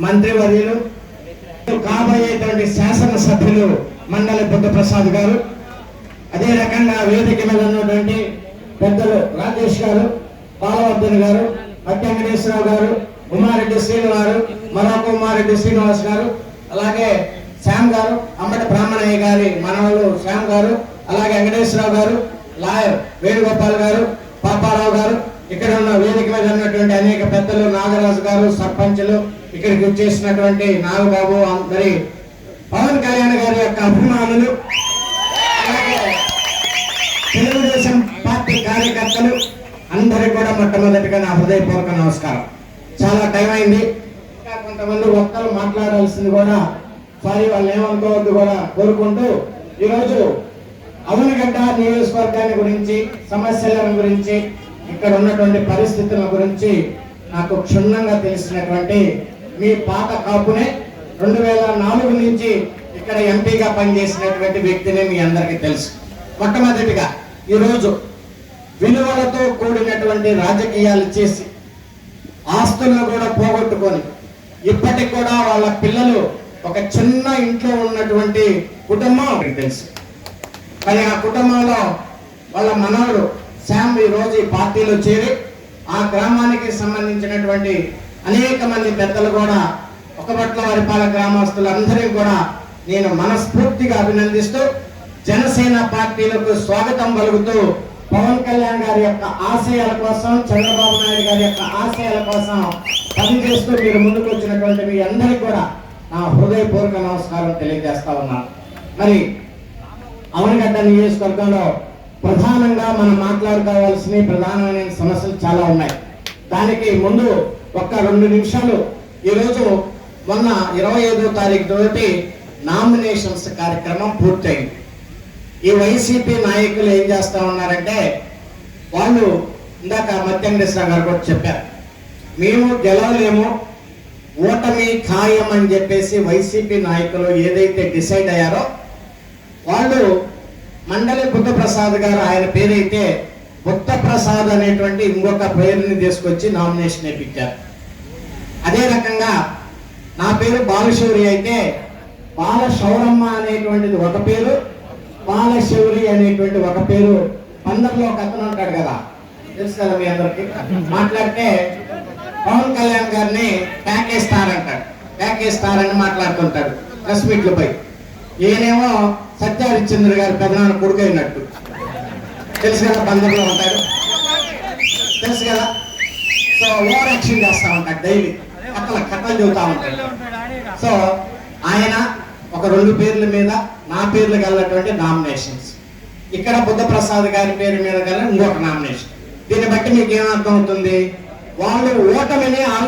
మంత్రివర్యులు కాబోయేటువంటి శాసనసభ్యులు మండలి బుద్ధప్రసాద్ గారు అదే రకంగా వేదిక మీద ఉన్నటువంటి పెద్దలు రాజేష్ గారు బాలవర్ధన్ గారు పట్టి గారు ఉమారెడ్డి శ్రీను గారు మరొక ఉమారెడ్డి శ్రీనివాస్ గారు అలాగే శ్యామ్ గారు అంబటి బ్రాహ్మణయ్య గారి మనవలు శ్యామ్ గారు అలాగే వెంకటేశ్వరరావు గారు లాయర్ వేణుగోపాల్ గారు పాపారావు గారు ఇక్కడ ఉన్న వేదిక మీద ఉన్నటువంటి అనేక పెద్దలు నాగరాజు గారు సర్పంచులు ఇక్కడికి వచ్చేసినటువంటి నాగబాబు మరి పవన్ కళ్యాణ్ గారి యొక్క అభిమానులు అలాగే తెలుగుదేశం పార్టీ కార్యకర్తలు అందరికి కూడా మొట్టమొదటిగా నా హృదయపూర్వక నమస్కారం. చాలా టైం అయింది. ఇంకా కొంతమంది ఒక్కరు మాట్లాడాల్సింది కూడా సారీ వాళ్ళు ఏమనుకోవద్దు కూడా కోరుకుంటూ ఈరోజు అవనగడ్డ నియోజకవర్గాన్ని గురించి సమస్యల గురించి ఇక్కడ ఉన్నటువంటి పరిస్థితుల గురించి నాకు క్షుణ్ణంగా తెలిసినటువంటి మీ పాత కాపునే రెండు వేల నాలుగు నుంచి ఇక్కడ ఎంపీగా పనిచేసినటువంటి వ్యక్తిని మీ అందరికీ తెలుసు. మొట్టమొదటిగా ఈరోజు విలువలతో కూడినటువంటి రాజకీయాలు చేసి ఆస్తులను కూడా పోగొట్టుకొని ఇప్పటికి కూడా వాళ్ళ పిల్లలు ఒక చిన్న ఇంట్లో ఉన్నటువంటి కుటుంబం మీకు తెలుసు. మరి ఆ కుటుంబంలో వాళ్ళ మనవడు శామ్ ఈ రోజు ఈ పార్టీలో చేరి ఆ గ్రామానికి సంబంధించినటువంటి అనేక మంది పెద్దలు కూడా ఒకపట్ల వారిపాల గ్రామస్తులందరికీ కూడా నేను మనస్ఫూర్తిగా అభినందిస్తూ జనసేన పార్టీలకు స్వాగతం పలుకుతూ పవన్ కళ్యాణ్ గారి యొక్క ఆశయాల కోసం చంద్రబాబు నాయుడు గారి యొక్క ఆశయాల కోసం పనిచేస్తూ మీరు ముందుకు వచ్చినటువంటి మీ అందరికీ కూడా నా హృదయపూర్వక నమస్కారం తెలియజేస్తా ఉన్నాను. మరి అవనగడ్డ నియోజకవర్గంలో ప్రధానంగా మనం మాట్లాడుకోవాల్సిన ప్రధానమైన సమస్యలు చాలా ఉన్నాయి. దానికి ముందు ఒక్క రెండు నిమిషాలు. ఈరోజు మొన్న ఇరవై ఐదో తారీఖు తోటి నామినేషన్స్ కార్యక్రమం పూర్తయింది. ఈ వైసీపీ నాయకులు ఏం చేస్తా ఉన్నారంటే వాళ్ళు ఇందాక మత్యంకరేశ్వర గారు కూడా చెప్పారు. మేము గెలవలేము ఓటమి ఖాయం అని చెప్పేసి వైసీపీ నాయకులు ఏదైతే డిసైడ్ అయ్యారో వాళ్ళు మండలి బుద్ధప్రసాద్ గారు ఆయన పేరైతే బుద్ధప్రసాద్ అనేటువంటి ఇంకొక పేరుని తీసుకొచ్చి నామినేషన్ వేయించారు అదే రకంగా నా పేరు బాలశౌరి అయితే బాలశౌరమ్మ అనేటువంటిది ఒక పేరు బాలశౌరి అనేటువంటి ఒక పేరు. పందర్లో ఒక అతను ఉంటాడు కదా. తెలుసు కదా మీ అందరికి? మాట్లాడితే పవన్ కళ్యాణ్ గారిని ప్యాకేజ్ స్టార్ అంటాడు. ప్యాకేజ్ స్టార్ అని మాట్లాడుతుంటాడు. ప్రెస్ మీట్లపై ఈయనేమో సత్యహరిశ్చంద్ర గారి పెదనాన్న కొడుకు అయినట్టు. తెలుసు కదా బంధంలో ఉంటాడు తెలుసు కదా? సో ఓవర్ యాక్షన్ చేస్తా ఉంటాడు డైలీ. కథలు కథలు చెబుతా ఉంటాడు సో ఆయన ఒక రెండు పేర్ల మీద నా పేర్లు కలిగినటువంటి నామినేషన్స్. ఇక్కడ బుద్ధప్రసాద్ గారి పేరు మీద గల ఇంకొక నామినేషన్. దీన్ని బట్టి మీకు ఏమర్థం అవుతుంది వాళ్ళు ఓటమిని ఆల్రెడీ